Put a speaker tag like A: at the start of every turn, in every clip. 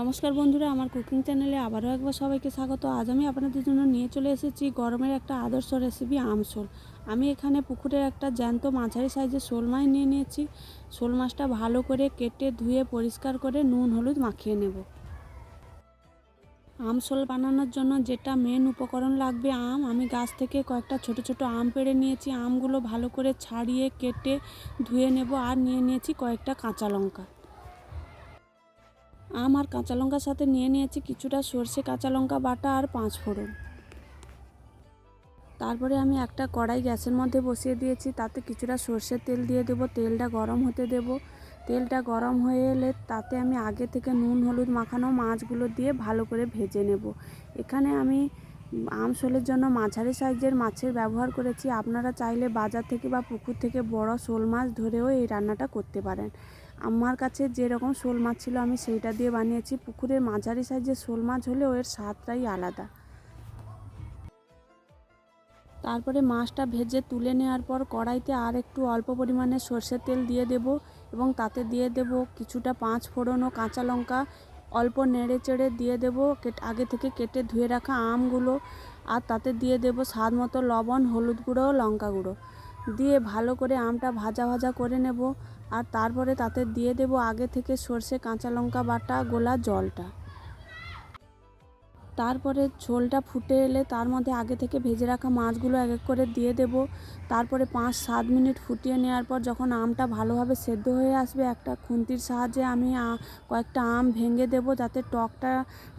A: নমস্কার বন্ধুরা, আমার কুকিং চ্যানেলে আবারও একবার সবাইকে স্বাগত। আজ আমি আপনাদের জন্য নিয়ে চলে এসেছি গরমের একটা আদর্শ রেসিপি আমশোল আমি এখানে পুকুরের একটা জ্যান্ত মাঝারি সাইজের শোল মাছ নিয়ে নিয়েছি। শোল মাছটা ভালো করে কেটে ধুয়ে পরিষ্কার করে নুন, হলুদ মাখিয়ে নেব। আমশোল বানানোর জন্য যেটা মেন উপকরণ লাগবে আম, আমি গাছ থেকে কয়েকটা ছোট ছোট আম পেড়ে নিয়েছি। আমগুলো ভালো করে ছাড়িয়ে কেটে ধুয়ে নেব আর নিয়ে নিয়েছি কয়েকটা কাঁচা লঙ্কা। আম আর কাঁচা লঙ্কার সাথে নিয়ে নিয়েছি কিছুটা সর্ষে, কাঁচা লঙ্কা বাটা আর পাঁচ ফোড়ন। তারপরে আমি একটা কড়াই গ্যাসের মধ্যে বসিয়ে দিয়েছি, তাতে কিছুটা সর্ষের তেল দিয়ে দেবো, তেলটা গরম হতে দেব। তেলটা গরম হয়ে এলে তাতে আমি আগে থেকে নুন, হলুদ মাখানো মাছগুলো দিয়ে ভালো করে ভেজে নেব। এখানে আমি আমশোলের জন্য মাঝারি সাইজের মাছের ব্যবহার করেছি। আপনারা চাইলে বাজার থেকে বা পুকুর থেকে বড় শোল মাছ ধরেও এই রান্নাটা করতে পারেন। আমার কাছে যেরকম শোল মাছ ছিল, আমি সেইটা দিয়ে বানিয়েছি। পুকুরের মাঝারি সাইজের শোল মাছ হলেও এর স্বাদটাই আলাদা। তারপরে মাছটা ভেজে তুলে নেওয়ার পর কড়াইতে আর একটু অল্প পরিমাণে সর্ষের তেল দিয়ে দেব এবং তাতে দিয়ে দেব কিছুটা পাঁচ ফোড়ন ও কাঁচা লঙ্কা। অল্প নেড়ে চেড়ে দিয়ে দেব আগে থেকে কেটে ধুয়ে রাখা আমগুলো। আর তাতে দিয়ে দেব স্বাদ মতো লবণ, হলুদ গুঁড়ো, লঙ্কা গুঁড়ো। দিয়ে ভালো করে আমটা ভাজা ভাজা করে নেব আর তারপরে তাতে দিয়ে দেব আগে থেকে সর্ষে কাঁচা লঙ্কা বাটা গোলা জলটা। তারপরে ঝোলটা ফুটে এলে তার মধ্যে আগে থেকে ভেজে রাখা মাছগুলো এক এক করে দিয়ে দেব। তারপরে পাঁচ সাত মিনিট ফুটিয়ে নেওয়ার পর যখন আমটা ভালোভাবে সেদ্ধ হয়ে আসবে, একটা খুন্তির সাহায্যে আমি কয়েকটা আম ভেঙে দেব যাতে টকটা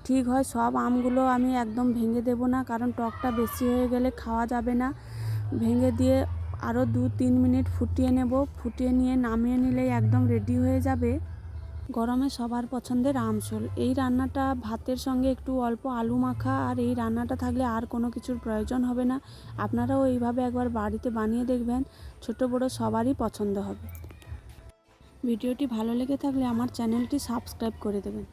A: ঠিক হয়। সব আমগুলো আমি একদম ভেঙে দেব না, কারণ টকটা বেশি হয়ে গেলে খাওয়া যাবে না। ভেঙে দিয়ে আরও দু তিন মিনিট ফুটিয়ে নেব। ফুটিয়ে নিয়ে নামিয়ে নিলেই একদম রেডি হয়ে যাবে। গরমে সবার পছন্দের আমশোল। এই রান্নাটা ভাতের সঙ্গে একটু অল্প আলু মাখা আর এই রান্নাটা থাকলে আর কোনো কিছুর প্রয়োজন হবে না। আপনারাও এইভাবে একবার বাড়িতে বানিয়ে দেখবেন। ছোট বড় সবারই পছন্দ হবে। ভিডিওটি ভালো লেগে থাকলে আমার চ্যানেলটি সাবস্ক্রাইব করে দেবেন।